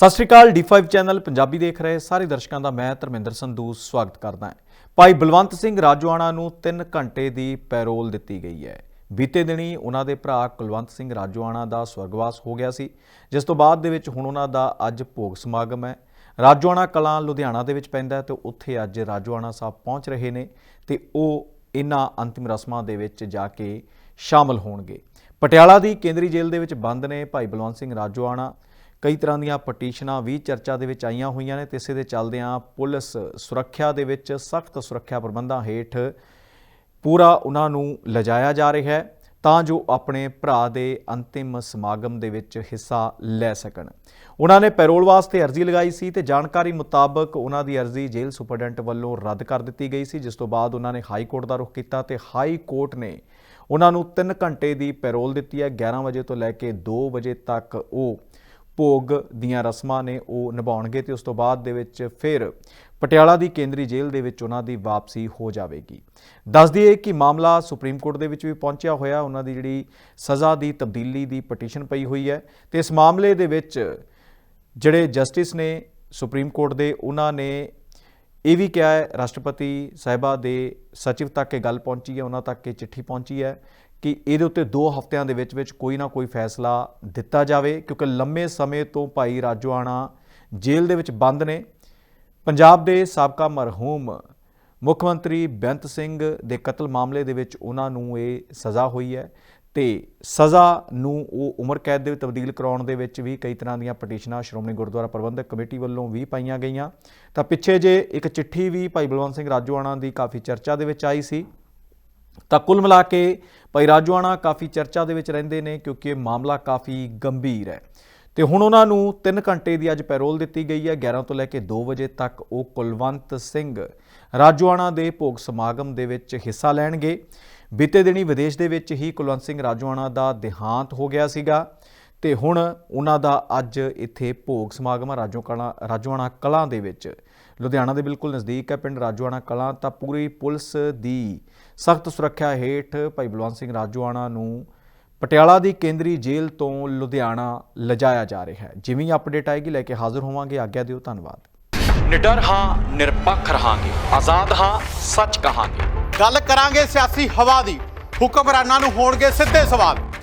ਸਤਿ ਸ਼੍ਰੀ ਅਕਾਲ D5 channel Punjabi ਦੇਖ ਰਹੇ ਸਾਰੇ ਦਰਸ਼ਕਾਂ ਦਾ ਮੈਂ ਧਰਮਿੰਦਰ ਸੰਧੂ ਸਵਾਗਤ ਕਰਦਾ ਹਾਂ। ਭਾਈ ਬਲਵੰਤ ਸਿੰਘ ਰਾਜਵਾਣਾ ਨੂੰ 3 ਘੰਟੇ ਦੀ ਪੈਰੋਲ ਦਿੱਤੀ ਗਈ ਹੈ। ਬੀਤੇ ਦਿਨੀ ਉਹਨਾਂ ਦੇ ਭਰਾ ਕੁਲਵੰਤ ਸਿੰਘ ਰਾਜਵਾਣਾ ਦਾ ਸਵਰਗਵਾਸ ਹੋ ਗਿਆ ਸੀ, ਜਿਸ ਤੋਂ ਬਾਅਦ ਦੇ ਵਿੱਚ ਹੁਣ ਉਹਨਾਂ ਦਾ ਅੱਜ ਭੋਗ ਸਮਾਗਮ ਹੈ। ਰਾਜਵਾਣਾ ਕਲਾਂ ਲੁਧਿਆਣਾ ਦੇ ਵਿੱਚ ਪੈਂਦਾ ਹੈ ਤੇ ਉੱਥੇ ਅੱਜ ਰਾਜਵਾਣਾ ਸਾਹਿਬ ਪਹੁੰਚ ਰਹੇ ਨੇ ਤੇ ਉਹ ਇਹਨਾਂ ਅੰਤਿਮ ਰਸਮਾਂ ਦੇ ਵਿੱਚ ਜਾ ਕੇ ਸ਼ਾਮਲ ਹੋਣਗੇ। ਪਟਿਆਲਾ ਦੀ ਕੇਂਦਰੀ ਜੇਲ੍ਹ ਦੇ ਵਿੱਚ ਬੰਦ ਨੇ ਭਾਈ ਬਲਵੰਤ ਸਿੰਘ ਰਾਜਵਾਣਾ ਕਈ ਤਰ੍ਹਾਂ ਦੀਆਂ ਪਟੀਸ਼ਨਾਂ ਵੀ ਚਰਚਾ ਦੇ ਵਿੱਚ ਆਈਆਂ ਹੋਈਆਂ ਨੇ ਤੇ ਇਸੇ ਦੇ ਚੱਲਦਿਆਂ ਪੁਲਿਸ ਸੁਰੱਖਿਆ ਦੇ ਵਿੱਚ ਸਖਤ ਸੁਰੱਖਿਆ ਪ੍ਰਬੰਧਾਂ ਹੇਠ ਪੂਰਾ ਉਹਨਾਂ ਨੂੰ ਲਿਜਾਇਆ ਜਾ ਰਿਹਾ ਹੈ ਤਾਂ ਜੋ ਆਪਣੇ ਭਰਾ ਦੇ ਅੰਤਿਮ ਸਮਾਗਮ ਦੇ ਵਿੱਚ ਹਿੱਸਾ ਲੈ ਸਕਣ। ਉਹਨਾਂ ਨੇ ਪੈਰੋਲ ਵਾਸਤੇ ਅਰਜ਼ੀ ਲਗਾਈ ਸੀ ਤੇ ਜਾਣਕਾਰੀ ਮੁਤਾਬਕ ਉਹਨਾਂ ਦੀ ਅਰਜ਼ੀ ਜੇਲ੍ਹ ਸੁਪਰਡੈਂਟ ਵੱਲੋਂ ਰੱਦ ਕਰ ਦਿੱਤੀ ਗਈ ਸੀ, ਜਿਸ ਤੋਂ ਬਾਅਦ ਉਹਨਾਂ ਨੇ ਹਾਈ ਕੋਰਟ ਦਾ ਰੁਖ ਕੀਤਾ ਤੇ ਹਾਈ ਕੋਰਟ ਨੇ ਉਹਨਾਂ ਨੂੰ 3 ਘੰਟੇ ਦੀ ਪੈਰੋਲ ਦਿੱਤੀ ਹੈ। 11 ਵਜੇ ਤੋਂ ਲੈ ਕੇ 2 ਵਜੇ ਤੱਕ ਉਹ ਭੋਗ ਦੀਆਂ ਰਸਮਾਂ ਨੇ ਉਹ ਨਿਭਾਉਣਗੇ ਤੇ ਉਸ ਤੋਂ ਬਾਅਦ ਦੇ ਵਿੱਚ ਫਿਰ ਪਟਿਆਲਾ ਦੀ ਕੇਂਦਰੀ ਜੇਲ੍ਹ ਦੇ ਵਿੱਚ ਉਹਨਾਂ ਦੀ ਵਾਪਸੀ ਹੋ ਜਾਵੇਗੀ। ਦੱਸ ਦਈਏ ਕਿ ਮਾਮਲਾ ਸੁਪਰੀਮ ਕੋਰਟ ਦੇ ਵਿੱਚ ਵੀ ਪਹੁੰਚਿਆ ਹੋਇਆ। ਉਹਨਾਂ ਦੀ ਜਿਹੜੀ ਸਜ਼ਾ ਦੀ ਤਬਦੀਲੀ ਦੀ ਪਟੀਸ਼ਨ ਪਈ ਹੋਈ ਹੈ ਤੇ ਇਸ ਮਾਮਲੇ ਦੇ ਵਿੱਚ ਜਿਹੜੇ ਜਸਟਿਸ ਨੇ ਸੁਪਰੀਮ ਕੋਰਟ ਦੇ, ਉਹਨਾਂ ਨੇ ਇਹ ਵੀ ਕਿਹਾ ਹੈ, ਰਾਸ਼ਟਰਪਤੀ ਸਾਹਿਬਾ ਦੇ ਸਚਿਵ ਤੱਕ ਇਹ ਗੱਲ ਪਹੁੰਚੀ ਹੈ, ਉਹਨਾਂ ਤੱਕ ਇਹ ਚਿੱਠੀ ਪਹੁੰਚੀ ਹੈ ਕਿ ਇਹਦੇ ਉੱਤੇ 2 ਹਫ਼ਤਿਆਂ ਦੇ ਵਿੱਚ ਵਿੱਚ ਕੋਈ ਨਾ ਕੋਈ ਫੈਸਲਾ ਦਿੱਤਾ ਜਾਵੇ, ਕਿਉਂਕਿ ਲੰਮੇ ਸਮੇਂ ਤੋਂ ਭਾਈ ਰਾਜੋਆਣਾ ਜੇਲ੍ਹ ਦੇ ਵਿੱਚ ਬੰਦ ਨੇ। ਪੰਜਾਬ ਦੇ ਸਾਬਕਾ ਮਰਹੂਮ ਮੁੱਖ ਮੰਤਰੀ ਬੇਅੰਤ ਸਿੰਘ ਦੇ ਕਤਲ ਮਾਮਲੇ ਦੇ ਵਿੱਚ ਉਹਨਾਂ ਨੂੰ ਇਹ ਸਜ਼ਾ ਹੋਈ ਹੈ ਤੇ ਸਜ਼ਾ ਨੂੰ ਉਹ ਉਮਰ ਕੈਦ ਦੇ ਵਿੱਚ ਤਬਦੀਲ ਕਰਾਉਣ ਦੇ ਵਿੱਚ ਵੀ ਕਈ ਤਰ੍ਹਾਂ ਦੀਆਂ ਪਟੀਸ਼ਨਾਂ ਸ਼੍ਰੋਮਣੀ ਗੁਰਦੁਆਰਾ ਪ੍ਰਬੰਧਕ ਕਮੇਟੀ ਵੱਲੋਂ ਵੀ ਪਾਈਆਂ ਗਈਆਂ। ਤਾਂ ਪਿੱਛੇ ਜੇ ਇੱਕ ਚਿੱਠੀ ਵੀ ਭਾਈ ਬਲਵੰਤ ਸਿੰਘ ਰਾਜੋਆਣਾ ਦੀ ਕਾਫੀ ਚਰਚਾ ਦੇ ਵਿੱਚ ਆਈ ਸੀ ਤਾਂ ਕੁੱਲ ਮਿਲਾ ਕੇ ਭਾਈ ਰਾਜੋਆਣਾ ਕਾਫੀ ਚਰਚਾ ਦੇ ਵਿੱਚ ਰਹਿੰਦੇ ਨੇ ਕਿਉਂਕਿ ਇਹ ਮਾਮਲਾ ਕਾਫੀ ਗੰਭੀਰ ਹੈ। ਤੇ ਹੁਣ ਉਹਨਾਂ ਨੂੰ 3 ਘੰਟੇ ਦੀ ਅੱਜ ਪੈਰੋਲ ਦਿੱਤੀ ਗਈ ਹੈ। 11 ਤੋਂ ਲੈ ਕੇ 2 ਵਜੇ ਤੱਕ ਉਹ ਕੁਲਵੰਤ ਸਿੰਘ ਰਾਜੋਆਣਾ ਦੇ ਭੋਗ ਸਮਾਗਮ ਦੇ ਵਿੱਚ ਹਿੱਸਾ ਲੈਣਗੇ। ਬੀਤੇ ਦਿਨੀ ਵਿਦੇਸ਼ ਦੇ ਵਿੱਚ ਹੀ ਕੁਲਵੰਤ ਸਿੰਘ ਰਾਜੋਆਣਾ ਦਾ ਦੇਹਾਂਤ ਹੋ ਗਿਆ ਸੀਗਾ। ਤੇ ਹੁਣ ਉਹਨਾਂ ਦਾ ਅੱਜ ਇੱਥੇ ਭੋਗ ਸਮਾਗਮ ਆ ਰਾਜੋ ਕਲਾਂ ਰਾਜੋਆਣਾ ਕਲਾਂ ਦੇ ਵਿੱਚ। ਲੁਧਿਆਣਾ ਦੇ ਬਿਲਕੁਲ ਨਜ਼ਦੀਕ ਹੈ ਪਿੰਡ ਰਾਜੋਆਣਾ ਕਲਾਂ ਤਾਂ ਪੂਰੀ ਪੁਲਿਸ ਦੀ ਸਖਤ ਸੁਰੱਖਿਆ ਹੇਠ ਭਾਈ ਬਲਵੰਤ ਸਿੰਘ ਰਾਜੋਆਣਾ ਨੂੰ ਪਟਿਆਲਾ ਦੀ ਕੇਂਦਰੀ ਜੇਲ੍ਹ ਤੋਂ ਲੁਧਿਆਣਾ ਲਿਜਾਇਆ ਜਾ ਰਿਹਾ ਹੈ। ਜਿਵੇਂ ਹੀ ਅਪਡੇਟ ਆਏਗੀ ਲੈ ਕੇ ਹਾਜ਼ਰ ਹੋਵਾਂਗੇ। ਆਗਿਆ ਦਿਓ ਧੰਨਵਾਦ। ਨਿਡਰ ਹਾਂ ਨਿਰਪੱਖ ਰਹਾਂਗੇ। ਆਜ਼ਾਦ ਹਾਂ ਸੱਚ ਕਹਾਂਗੇ। ਗੱਲ ਕਰਾਂਗੇ ਸਿਆਸੀ ਹਵਾ ਦੀ। ਹੁਕਮਰਾਨਾਂ ਨੂੰ ਹੋਣਗੇ ਸਿੱਧੇ ਸਵਾਲ।